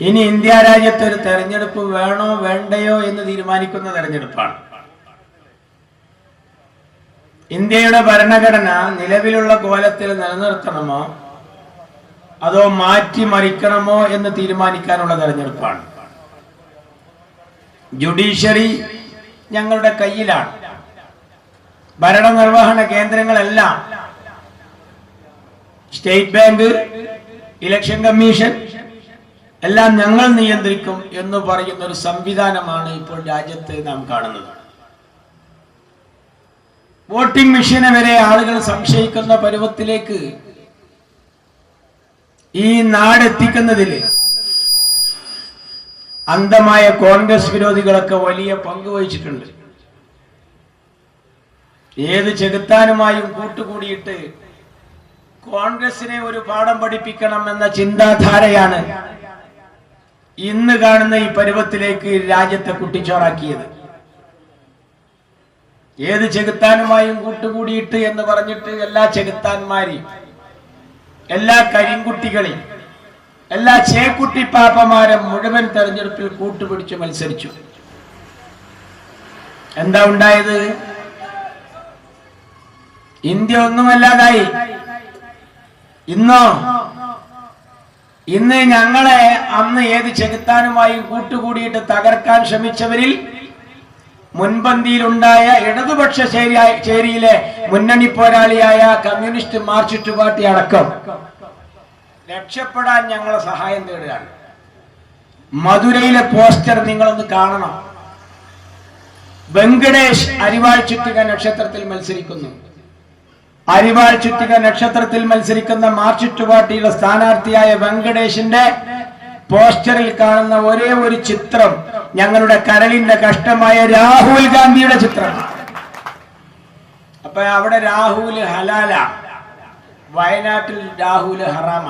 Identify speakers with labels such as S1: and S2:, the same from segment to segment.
S1: ഇനി ഇന്ത്യ രാജ്യത്ത് ഒരു തെരഞ്ഞെടുപ്പ് വേണോ വേണ്ടയോ എന്ന് തീരുമാനിക്കുന്ന തെരഞ്ഞെടുപ്പാണ്. ഇന്ത്യയുടെ ഭരണഘടന നിലവിലുള്ള കോലത്തിൽ നിലനിർത്തണമോ അതോ മാറ്റിമറിക്കണമോ എന്ന് തീരുമാനിക്കാനുള്ള തെരഞ്ഞെടുപ്പാണ്. ജുഡീഷ്യറി ഞങ്ങളുടെ കയ്യിലാണ്. ഭരണനിർവഹണ കേന്ദ്രങ്ങളെല്ലാം സ്റ്റേറ്റ് ബാങ്ക് ഇലക്ഷൻ കമ്മീഷൻ എല്ലാം ഞങ്ങൾ നിയന്ത്രിക്കും എന്ന് പറയുന്ന ഒരു സംവിധാനമാണ് ഇപ്പോൾ രാജ്യത്ത് നാം കാണുന്നത്. വോട്ടിംഗ് മെഷീനെ വരെ ആളുകൾ സംശയിക്കുന്ന പരുവത്തിലേക്ക് ഈ നാടെത്തിക്കുന്നതിൽ അന്ധമായ കോൺഗ്രസ് വിരോധികളൊക്കെ വലിയ പങ്ക് വഹിച്ചിട്ടുണ്ട്. ഏത് ചെകുത്താനുമായും കൂട്ടുകൂടിയിട്ട് കോൺഗ്രസിനെ ഒരു പാഠം പഠിപ്പിക്കണം എന്ന ചിന്താധാരയാണ് ഇന്ന് കാണുന്ന ഈ പരുവത്തിലേക്ക് രാജ്യത്തെ കുട്ടിച്ചോറാക്കിയത്. ഏത് ചെകുത്താനുമായും കൂട്ടുകൂടിയിട്ട് എന്ന് പറഞ്ഞിട്ട് എല്ലാ ചെകുത്താന്മാരെയും എല്ലാ കരിങ്കുട്ടികളെയും എല്ലാ ചേക്കുട്ടി പാപ്പമാരെ മുഴുവൻ തെരഞ്ഞെടുപ്പിൽ കൂട്ടുപിടിച്ച് മത്സരിച്ചു. എന്താ ഉണ്ടായത്? ഇന്ത്യ ഒന്നുമല്ലാതായി. ഇന്നോ? ഇന്ന് ഞങ്ങളെ അന്ന് ഏത് ചെകുത്താനുമായും കൂട്ടുകൂടിയിട്ട് തകർക്കാൻ ശ്രമിച്ചവരിൽ മുൻപന്തിയിലുണ്ടായ ഇടതുപക്ഷ ചേരിയിലെ മുന്നണി പോരാളിയായ കമ്മ്യൂണിസ്റ്റ് മാർക്സിസ്റ്റ് പാർട്ടി അടക്കം രക്ഷപ്പെടാൻ ഞങ്ങളെ സഹായം തേടുകയാണ്. മധുരയിലെ പോസ്റ്റർ നിങ്ങളൊന്ന് കാണണം. വെങ്കടേഷ് അരിവാൾ നക്ഷത്രത്തിൽ മത്സരിക്കുന്നു. അരിവാൾ ചുറ്റിക നക്ഷത്രത്തിൽ മത്സരിക്കുന്ന മാർക്സിസ്റ്റ് പാർട്ടിയുടെ സ്ഥാനാർത്ഥിയായ വെങ്കടേഷിന്റെ പോസ്റ്ററിൽ കാണുന്ന ഒരേ ഒരു ചിത്രം ഞങ്ങളുടെ കരളിന്റെ കഷ്ടമായ രാഹുൽ ഗാന്ധിയുടെ ചിത്രം. അപ്പൊ അവിടെ രാഹുൽ ഹലാല വയനാട്ടിൽ രാഹുൽ ഹറാമ.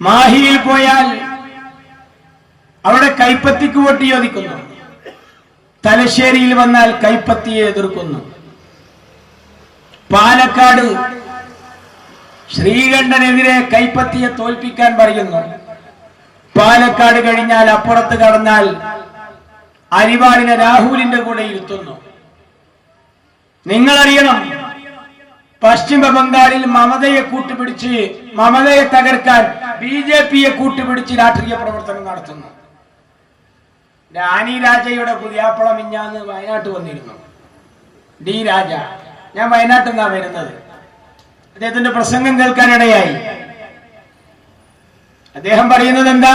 S1: മാഹിയിൽ പോയാൽ അവിടെ കൈപ്പത്തിക്ക് വോട്ട് ചോദിക്കുന്നു. തലശ്ശേരിയിൽ വന്നാൽ കൈപ്പത്തിയെ എതിർക്കുന്നു. പാലക്കാട് ശ്രീകണ്ഠനെതിരെ കൈപ്പത്തിയെ തോൽപ്പിക്കാൻ പറയുന്നു. പാലക്കാട് കഴിഞ്ഞാൽ അപ്പുറത്ത് കടന്നാൽ അരിവാളിനെ രാഹുലിന്റെ കൂടെ ഇരുത്തുന്നു. നിങ്ങളറിയണം പശ്ചിമ ബംഗാളിൽ മമതയെ കൂട്ടുപിടിച്ച് മമതയെ തകർക്കാൻ ബി ജെ പിയെ കൂട്ടുപിടിച്ച് രാഷ്ട്രീയ പ്രവർത്തനം നടത്തുന്നു. രാജയുടെ പുതിയാപ്പളം ഇഞ്ഞാന്ന് വയനാട്ട് വന്നിരുന്നു. ഡി രാജ. ഞാൻ വയനാട്ടിൽ നിന്നാണ് വരുന്നത്. അദ്ദേഹത്തിന്റെ പ്രസംഗം കേൾക്കാനിടയായി. അദ്ദേഹം പറയുന്നത് എന്താ?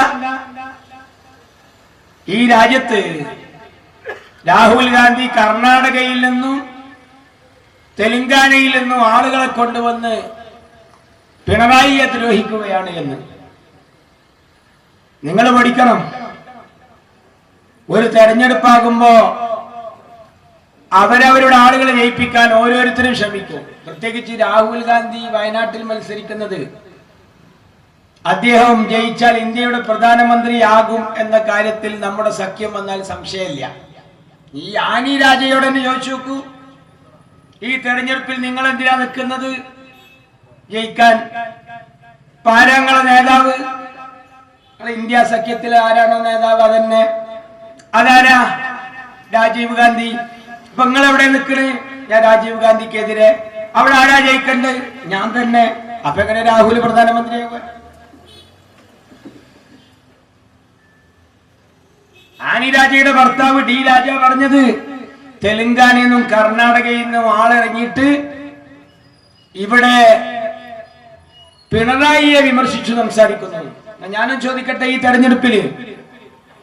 S1: ഈ രാജ്യത്ത് രാഹുൽ ഗാന്ധി കർണാടകയിൽ നിന്നും തെലങ്കാനയിൽ നിന്നും ആളുകളെ കൊണ്ടുവന്ന് പിണറായിയെ ദ്രോഹിക്കുകയാണ് എന്ന്. നിങ്ങൾ പഠിക്കണം. ഒരു തെരഞ്ഞെടുപ്പാകുമ്പോ അവരവരുടെ ആളുകളെ ജയിപ്പിക്കാൻ ഓരോരുത്തരും ശ്രമിക്കും. പ്രത്യേകിച്ച് രാഹുൽ ഗാന്ധി വയനാട്ടിൽ മത്സരിക്കുന്നത്. അദ്ദേഹം ജയിച്ചാൽ ഇന്ത്യയുടെ പ്രധാനമന്ത്രിയാകും എന്ന കാര്യത്തിൽ നമ്മുടെ സഖ്യം വന്നാൽ സംശയമില്ല. ഈ ആനി രാജയോട് ചോദിച്ചു നോക്കൂ. ഈ തെരഞ്ഞെടുപ്പിൽ നിങ്ങൾ എന്തിനാ നിൽക്കുന്നത്? ജയിക്കാൻ. പാരങ്ങളെ നേതാവ്? ഇന്ത്യ സഖ്യത്തിൽ ആരാണോ നേതാവ്? അതന്നെ. അതാരാ? രാജീവ് ഗാന്ധി. ഇപ്പൊ നിങ്ങൾ എവിടെ നിൽക്കണേ? ഞാൻ രാജീവ് ഗാന്ധിക്കെതിരെ. അവിടെ ആരാ ജയിക്കണ്ട്? ഞാൻ തന്നെ. അപ്പൊ എങ്ങനെ രാഹുൽ പ്രധാനമന്ത്രിയാവുക ആനി രാജയുടെ ഭർത്താവ് ഡി രാജ പറഞ്ഞത് തെലുങ്കാനയിൽ നിന്നും കർണാടകയിൽ നിന്നും ആളിറങ്ങിയിട്ട് ഇവിടെ പിണറായിയെ വിമർശിച്ചു സംസാരിക്കുന്നു. ഞാനും ചോദിക്കട്ടെ ഈ തെരഞ്ഞെടുപ്പിൽ?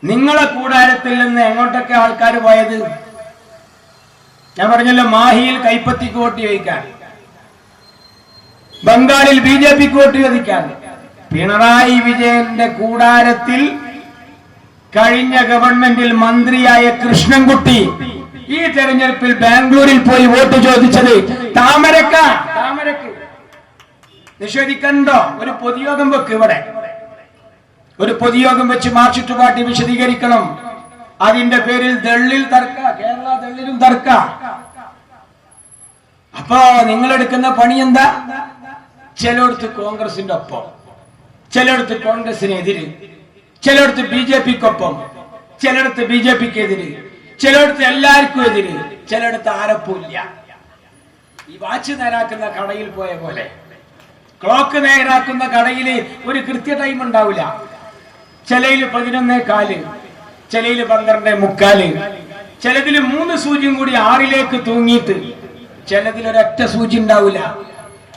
S1: നിങ്ങളെ കൂടാരത്തിൽ നിന്ന് എങ്ങോട്ടൊക്കെ ആൾക്കാർ പോയത്? ഞാൻ പറഞ്ഞല്ലോ മാഹിയിൽ കൈപ്പത്തിക്ക് വോട്ട് ചോദിക്കാൻ. ബംഗാളിൽ ബി ജെ പിക്ക് വോട്ട് ചോദിക്കാൻ. പിണറായി വിജയന്റെ കൂടാരത്തിൽ കഴിഞ്ഞ ഗവൺമെന്റിൽ മന്ത്രിയായ കൃഷ്ണൻകുട്ടി ഈ തെരഞ്ഞെടുപ്പിൽ ബാംഗ്ലൂരിൽ പോയി വോട്ട് ചോദിച്ചത് താമരക്ക. താമരക്ക്. നിഷേധിക്കണ്ടോ? ഒരു പൊതുയോഗം വെക്ക് ഇവിടെ. ഒരു പൊതുയോഗം വെച്ച് മാർച്ചിട്ടുപാട്ടി വിശദീകരിക്കണം. അതിന്റെ പേരിൽ ദള്ളിൽ തർക്ക കേരള ദള്ളിലും തർക്ക. അപ്പോ നിങ്ങൾ എടുക്കുന്ന പണി എന്താ? ചിലയിടത്ത് കോൺഗ്രസിന്റെ ഒപ്പം ചിലയിടത്ത് കോൺഗ്രസിനെതിര് ചിലയിടത്ത് ബി ജെ പിക്കൊപ്പം ചിലയിടത്ത് ബി ജെ പിക്ക് എതിര് ചിലയിടത്ത് എല്ലാവർക്കും എതിര് ചിലയിടത്ത് ആരപ്പൂല്ല ഈ വാച്ച് നേരാക്കുന്ന കടയിൽ പോയ പോലെ ക്ലോക്ക് നേരാക്കുന്ന കടയിൽ ഒരു കൃത്യ ടൈം ഉണ്ടാവില്ല. ചിലയിൽ പതിനൊന്നേ കാൽ ചിലയിൽ പന്ത്രണ്ട് മുക്കാൽ. ചിലതിൽ മൂന്ന് സൂചിയും കൂടി ആറിലേക്ക് തൂങ്ങിയിട്ട് ചിലതിൽ ഒരൊറ്റ സൂചി ഉണ്ടാവില്ല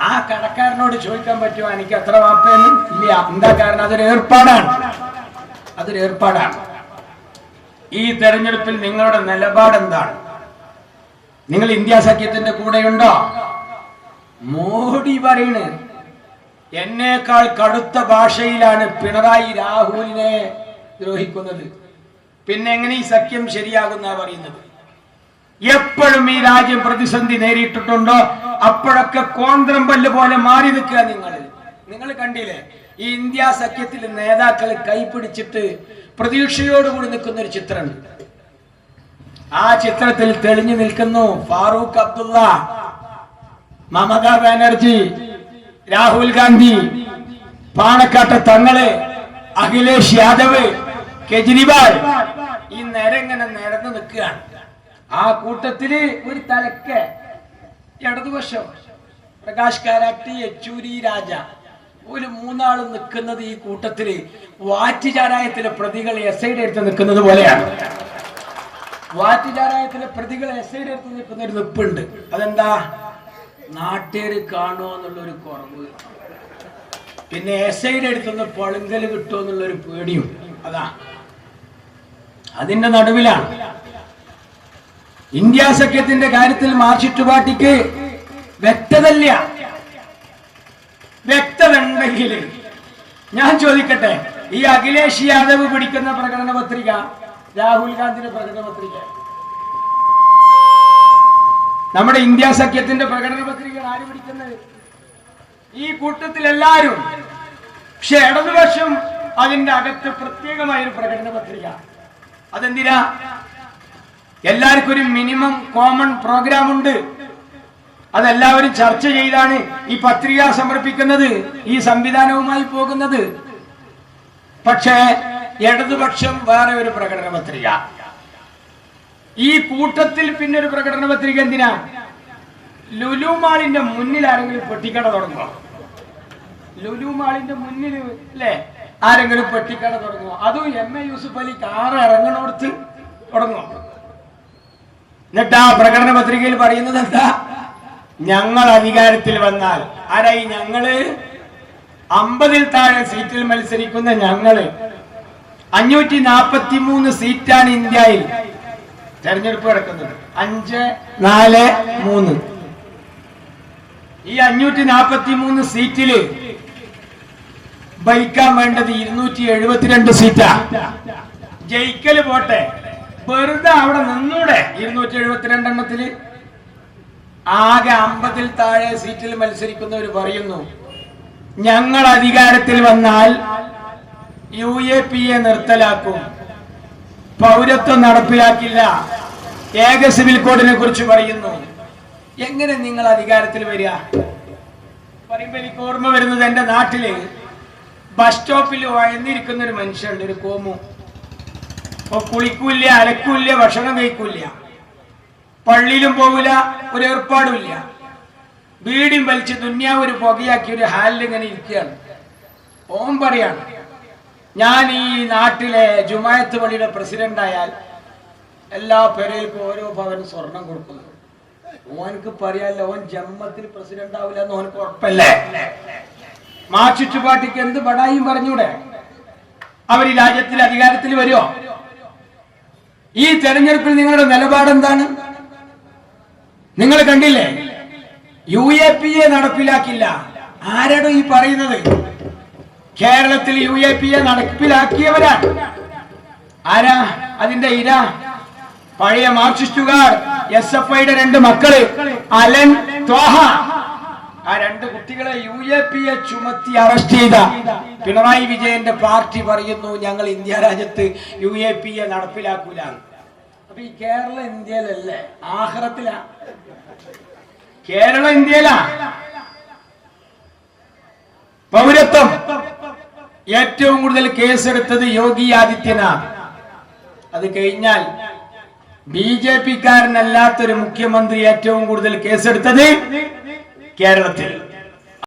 S1: ആ കടക്കാരനോട് ചോദിക്കാൻ പറ്റുമോ? എനിക്ക് അത്ര വാപ്പയൊന്നും ഇല്ല. എന്താ കാരണം? അതൊരു ഏർപ്പാടാണ്. അതൊരു ഏർപ്പാടാണ്. ഈ തെരഞ്ഞെടുപ്പിൽ നിങ്ങളുടെ നിലപാട് എന്താണ്? നിങ്ങൾ ഇന്ത്യ സഖ്യത്തിന്റെ കൂടെയുണ്ടോ? മോഡി പറയണ് എന്നേക്കാൾ കടുത്ത ഭാഷയിലാണ് പിണറായി രാഹുലിനെ ദ്രോഹിക്കുന്നത്. പിന്നെ എങ്ങനെ ഈ സഖ്യം ശരിയാകുന്ന പറയുന്നത്? എപ്പോഴും ഈ രാജ്യം പ്രതിസന്ധി നേരിട്ടിട്ടുണ്ടോ? അപ്പോഴൊക്കെ കോന്ത്രം പല്ല് പോലെ മാറി നിൽക്കുക നിങ്ങൾ. നിങ്ങൾ കണ്ടില്ലേ? ഈ ഇന്ത്യ സഖ്യത്തിൽ നേതാക്കൾ കൈപിടിച്ചിട്ട് പ്രതീക്ഷയോടുകൂടി നിൽക്കുന്ന ഒരു ചിത്രം ആ ചിത്രത്തിൽ തെളിഞ്ഞു നിൽക്കുന്നു ഫാറൂഖ് അബ്ദുള്ള മമതാ ബാനർജി രാഹുൽ ഗാന്ധി പാണക്കാട്ട് തങ്ങൾ അഖിലേഷ് യാദവ് കെജ്രിവാൾ ഈ നേരെങ്ങനെ നിരന്ന് നിൽക്കുകയാണ്. ആ കൂട്ടത്തിൽ ഒരു തലക്ക് ഇടതുപക്ഷം പ്രകാശ് കാരാട്ടി യെച്ചൂരി രാജ. ഒരു മൂന്നാളും നിൽക്കുന്നത് ഈ കൂട്ടത്തിൽ വാറ്റുചാരായത്തിലെ പ്രതികൾ എസ് ഐയുടെ അടുത്ത് നിൽക്കുന്നത് പോലെയാണ്. വാറ്റുചാരായത്തിലെ പ്രതികൾ എസ് ഐയുടെ അടുത്ത് നിൽക്കുന്ന ഒരു നിപ്പുണ്ട് അതെന്താ? നാട്ടുകാര് എന്നുള്ള ഒരു കുറവ്. പിന്നെ എസ് ഐയുടെ അടുത്തുനിന്ന് പൊളിങ്കൽ കിട്ടുമോ എന്നുള്ളൊരു പേടിയും. അതാ. അതിന്റെ നടുവിലാണ്. ഇന്ത്യ സഖ്യത്തിന്റെ കാര്യത്തിൽ മാർക്സിസ്റ്റ് പാർട്ടിക്ക് വ്യക്തതല്ല വ്യക്തതണ്ടെങ്കിൽ ഞാൻ ചോദിക്കട്ടെ ഈ അഖിലേഷ് യാദവ് പിടിക്കുന്ന പ്രകടന പത്രിക രാഹുൽ ഗാന്ധിയുടെ പ്രകടന പത്രിക നമ്മുടെ ഇന്ത്യ സഖ്യത്തിന്റെ പ്രകടന പത്രിക ആര് പിടിക്കുന്നത്? ഈ കൂട്ടത്തിൽ എല്ലാവരും. പക്ഷെ ഇടതുപക്ഷം അതിന്റെ അകത്ത് പ്രത്യേകമായ ഒരു പ്രകടന പത്രിക. അതെന്തിനാ? എല്ലാവർക്കും ഒരു മിനിമം കോമൺ പ്രോഗ്രാം ഉണ്ട് അതെല്ലാവരും ചർച്ച ചെയ്താണ് ഈ പത്രിക സമർപ്പിക്കുന്നത് ഈ സംവിധാനവുമായി പോകുന്നത്. പക്ഷേ ഇടതുപക്ഷം വേറെ ഒരു പ്രകടന പത്രിക. ഈ കൂട്ടത്തിൽ പിന്നെ ഒരു പ്രകടന പത്രിക എന്തിനാ? ലുലുമാളിന്റെ മുന്നിൽ ആരെങ്കിലും പൊട്ടിക്കട തുടങ്ങുമോ ലുലുമാളിന്റെ മുന്നിൽ അല്ലേ? ആരെങ്കിലും പെട്ടിക്കട തുടങ്ങുമോ അതും M A Yusuf Ali car ഇറങ്ങണോടത്ത് തുടങ്ങുമോ എന്നിട്ട് ആ പ്രകടന പത്രികയിൽ പറയുന്നത് എന്താ? ഞങ്ങൾ അധികാരത്തിൽ വന്നാൽ ആരായി ഞങ്ങൾ? അമ്പതിൽ താഴെ സീറ്റിൽ മത്സരിക്കുന്ന ഞങ്ങൾ. അഞ്ഞൂറ്റി നാപ്പത്തി മൂന്ന് സീറ്റാണ് ഇന്ത്യയിൽ. തെരഞ്ഞെടുപ്പ് നടക്കുന്നത്. അഞ്ച് നാല് മൂന്ന്. ഈ അഞ്ഞൂറ്റി നാപ്പത്തി മൂന്ന് സീറ്റിൽ ഭരിക്കാൻ വേണ്ടത് ഇരുന്നൂറ്റി എഴുപത്തിരണ്ട് സീറ്റാ. ജയിക്കൽ പോട്ടെ. വെറുതെ അവിടെ നിന്നൂടെ ഇരുന്നൂറ്റി എഴുപത്തിരണ്ട് എണ്ണത്തിൽ. ആകെ അമ്പതിൽ താഴെ സീറ്റിൽ മത്സരിക്കുന്നവർ പറയുന്നു ഞങ്ങൾ അധികാരത്തിൽ വന്നാൽ യു എ പി എ നിർത്തലാക്കും. പൗരത്വം നടപ്പിലാക്കില്ല. ഏക സിവിൽ കോഡിനെ കുറിച്ച് പറയുന്നു. എങ്ങനെ നിങ്ങൾ അധികാരത്തിൽ വരിക? പറയുമ്പോൾ എനിക്ക് ഓർമ്മ വരുന്നത് എന്റെ നാട്ടിൽ ബസ് സ്റ്റോപ്പിൽ വഴന്നിരിക്കുന്ന ഒരു മനുഷ്യനുണ്ട് ഒരു കോമു. അപ്പൊ കുളിക്കൂല്ല അലക്കൂല്ല ഭക്ഷണം കഴിക്കൂല്ല. പള്ളിയിലും പോകില്ല ഒരു ഏർപ്പാടുമില്ല. വീടും വലിച്ച് ദുന്യാവ് ഒരു പുകയാക്കി ഒരു ഹാലിൽ ഇങ്ങനെ ഇരിക്കുകയാണ്. ഓം പറയാണ് ഞാൻ ഈ നാട്ടിലെ ജുമായത്ത് പള്ളിയുടെ പ്രസിഡന്റ് ആയാൽ എല്ലാ പെരയിൽക്കും ഓരോ ഭവൻ സ്വർണം കൊടുക്കുന്നു ഓനക്ക് പറയാല്ല ഓൻ ജന്മത്തിൽ പ്രസിഡന്റ് ആവില്ല എന്ന് ഓനക്ക് ഉറപ്പല്ലേ? മാർക്സിസ്റ്റ് പാർട്ടിക്ക് എന്ത് ബടായും പറഞ്ഞൂടെ? അവർ ഈ രാജ്യത്തിൽ അധികാരത്തിൽ വരുമോ ഈ തെരഞ്ഞെടുപ്പിൽ നിങ്ങളുടെ നിലപാട് എന്താണ്? നിങ്ങൾ കണ്ടില്ലേ? യു എ പി എ നടപ്പിലാക്കില്ല. ആരാണോ ഈ പറയുന്നത്? കേരളത്തിൽ യു എ പി എ നടപ്പിലാക്കിയവരാണ്. ആരാ? അതിന്റെ ഇര? പഴയ മാർക്സിസ്റ്റുകാർ എസ് എഫ് ഐയുടെ രണ്ട് മക്കൾ അലൻ ത്വാഹ. ആ രണ്ട് കുട്ടികളെ യു എ പി എ ചുമത്തി അറസ്റ്റ് ചെയ്ത. പിണറായി വിജയന്റെ പാർട്ടി പറയുന്നു ഞങ്ങൾ ഇന്ത്യ രാജ്യത്ത് യു എ പി എ നടപ്പിലാക്കൂല. അപ്പൊ ഈ കേരള ഇന്ത്യയിലല്ലേ? ആഹ്റത്തിലാ. കേരള ഇന്ത്യയിലാ. പൗരത്വം. ഏറ്റവും കൂടുതൽ കേസെടുത്തത് യോഗി ആദിത്യനാഥ്. അത് കഴിഞ്ഞാൽ ബി ജെ പിക്കാരനല്ലാത്തൊരു മുഖ്യമന്ത്രി ഏറ്റവും കൂടുതൽ കേസെടുത്തത് കേരളത്തിൽ